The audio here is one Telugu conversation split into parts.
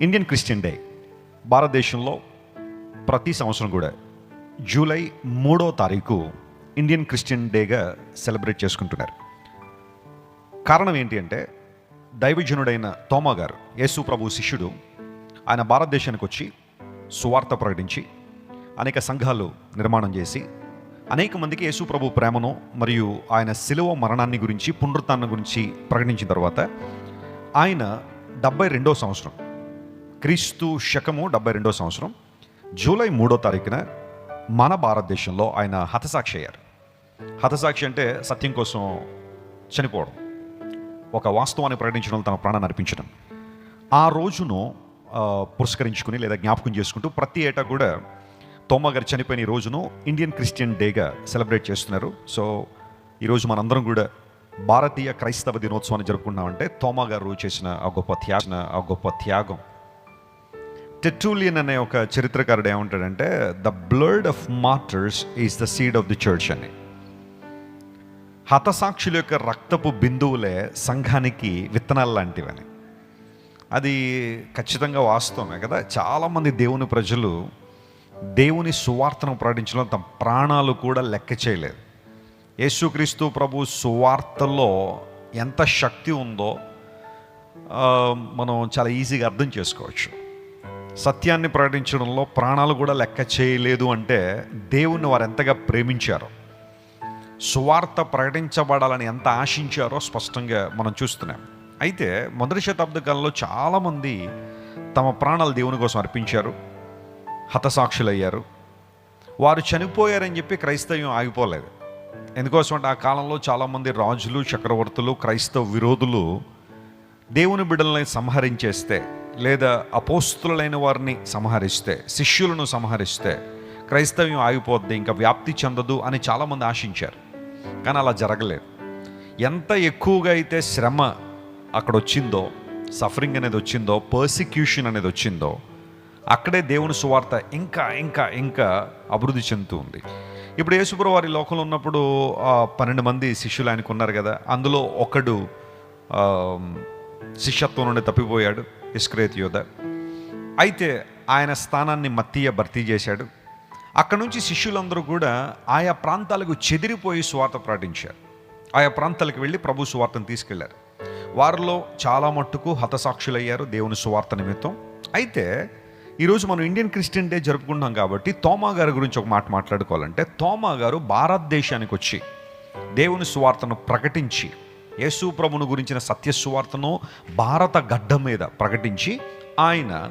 ఇండియన్ క్రిస్టియన్ డే భారతదేశంలో ప్రతి సంవత్సరం కూడా జూలై మూడో తారీఖు ఇండియన్ క్రిస్టియన్ డేగా సెలబ్రేట్ చేసుకుంటున్నారు. కారణం ఏంటి అంటే దైవజనుడైన తోమా గారు యేసు ప్రభు శిష్యుడు ఆయన భారతదేశానికి వచ్చి సువార్త ప్రకటించి అనేక సంఘాలు నిర్మాణం చేసి అనేక మందికి యేసు ప్రభు ప్రేమను మరియు ఆయన శిలువ మరణాన్ని గురించి పునరుత్నం గురించి ప్రకటించిన తర్వాత ఆయన డెబ్బై రెండో సంవత్సరం క్రీస్తు శకము డెబ్బై రెండో సంవత్సరం జూలై మూడో తారీఖున మన భారతదేశంలో ఆయన హతసాక్షి అయ్యారు. హతసాక్షి అంటే సత్యం కోసం చనిపోవడం ఒక వాస్తవాన్ని ప్రకటించడం తన ప్రాణాన్ని అర్పించడం. ఆ రోజును పురస్కరించుకుని లేదా జ్ఞాపకం చేసుకుంటూ ప్రతి ఏటా కూడా తోమా గారు చనిపోయిన ఈ రోజును ఇండియన్ క్రిస్టియన్ డేగా సెలబ్రేట్ చేస్తున్నారు. సో ఈరోజు మనందరం కూడా భారతీయ క్రైస్తవ దినోత్సవాన్ని జరుపుకున్నామంటే తోమా గారు చేసిన ఆ గొప్ప త్యాగ ఆ గొప్ప త్యాగం. టెటూలియన్ అనే ఒక చరిత్రకారుడు ఏమంటాడంటే the blood of martyrs is the seed of the church అని. హతసాక్షుల యొక్క రక్తపు బిందువులే సంఘానికి విత్తనాలు లాంటివని. అది ఖచ్చితంగా వాస్తవమే కదా? చాలామంది దేవుని ప్రజలు దేవుని సువార్తను ప్రకటించడం తమ ప్రాణాలు కూడా లెక్క చేయలేదు. యేసుక్రీస్తు ప్రభు సువార్తలో ఎంత శక్తి ఉందో మనం చాలా ఈజీగా అర్థం చేసుకోవచ్చు. సత్యాన్ని ప్రకటించడంలో ప్రాణాలు కూడా లెక్క చేయలేదు అంటే దేవుణ్ణి వారు ఎంతగా ప్రేమించారో సువార్త ప్రకటించబడాలని ఎంత ఆశించారో స్పష్టంగా మనం చూస్తున్నాం. అయితే మొదటి శతాబ్ద కాలంలో చాలామంది తమ ప్రాణాలు దేవుని కోసం అర్పించారు హతసాక్షులయ్యారు. వారు చనిపోయారని చెప్పి క్రైస్తవ్యం ఆగిపోలేదు. ఎందుకోసం అంటే ఆ కాలంలో చాలామంది రాజులు చక్రవర్తులు క్రైస్తవ విరోధులు దేవుని బిడ్డల్ని సంహరించేస్తే లేదా అపోస్తులైన వారిని సంహరిస్తే శిష్యులను సంహరిస్తే క్రైస్తవ్యం ఆగిపోద్ది ఇంకా వ్యాప్తి చెందదు అని చాలామంది ఆశించారు. కానీ అలా జరగలేదు. ఎంత ఎక్కువగా అయితే శ్రమ అక్కడ వచ్చిందో సఫరింగ్ అనేది వచ్చిందో పర్సిక్యూషన్ అనేది వచ్చిందో అక్కడే దేవుని సువార్త ఇంకా ఇంకా ఇంకా అభివృద్ధి చెందుతూ ఉంది. ఇప్పుడు యేసుప్రభు వారి లోకంలో ఉన్నప్పుడు పన్నెండు మంది శిష్యులు ఆయనకు ఉన్నారు కదా అందులో ఒకడు శిష్యత్వం నుండి తప్పిపోయాడు ఇస్క్రేత్ యోధ. అయితే ఆయన స్థానాన్ని మత్తీయ భర్తీ చేశాడు. అక్కడ నుంచి శిష్యులందరూ కూడా ఆయా ప్రాంతాలకు చెదిరిపోయి స్వార్థ ప్రకటించారు. ఆయా ప్రాంతాలకు వెళ్ళి ప్రభు సువార్తను తీసుకెళ్ళారు. వారిలో చాలా మట్టుకు హతసాక్షులయ్యారు దేవుని స్వార్థ నిమిత్తం. అయితే ఈరోజు మనం ఇండియన్ క్రిస్టియన్ డే జరుపుకుంటాం కాబట్టి తోమా గారి గురించి ఒక మాట మాట్లాడుకోవాలంటే తోమా గారు భారతదేశానికి వచ్చి దేవుని సువార్తను ప్రకటించి యేసు ప్రభును గురించిన సత్యస్వార్తను భారత గడ్డ మీద ప్రకటించి ఆయన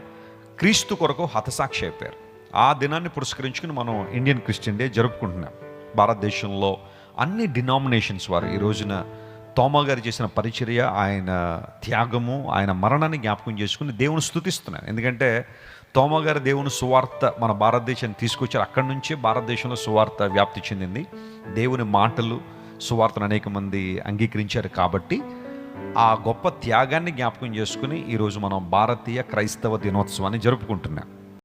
క్రీస్తు కొరకు హతసాక్షి అయిపోయారు. ఆ దినాన్ని పురస్కరించుకుని మనం ఇండియన్ క్రిస్టియన్ డే జరుపుకుంటున్నాం. భారతదేశంలో అన్ని డినామినేషన్స్ వారు ఈ రోజున తోమా గారు చేసిన పరిచర్య ఆయన త్యాగము ఆయన మరణాన్ని జ్ఞాపకం చేసుకుని దేవుని స్థుతిస్తున్నారు ఎందుకంటే తోమా గారు దేవుని సువార్త మన భారతదేశాన్ని తీసుకొచ్చారు. అక్కడి నుంచే భారతదేశంలో సువార్త వ్యాప్తి చెందింది. దేవుని మాటలు సువార్తను అనేక మంది అంగీకరించారు కాబట్టి ఆ గొప్ప త్యాగాన్ని జ్ఞాపకం చేసుకుని ఈరోజు మనం భారతీయ క్రైస్తవ దినోత్సవాన్ని జరుపుకుంటున్నాం.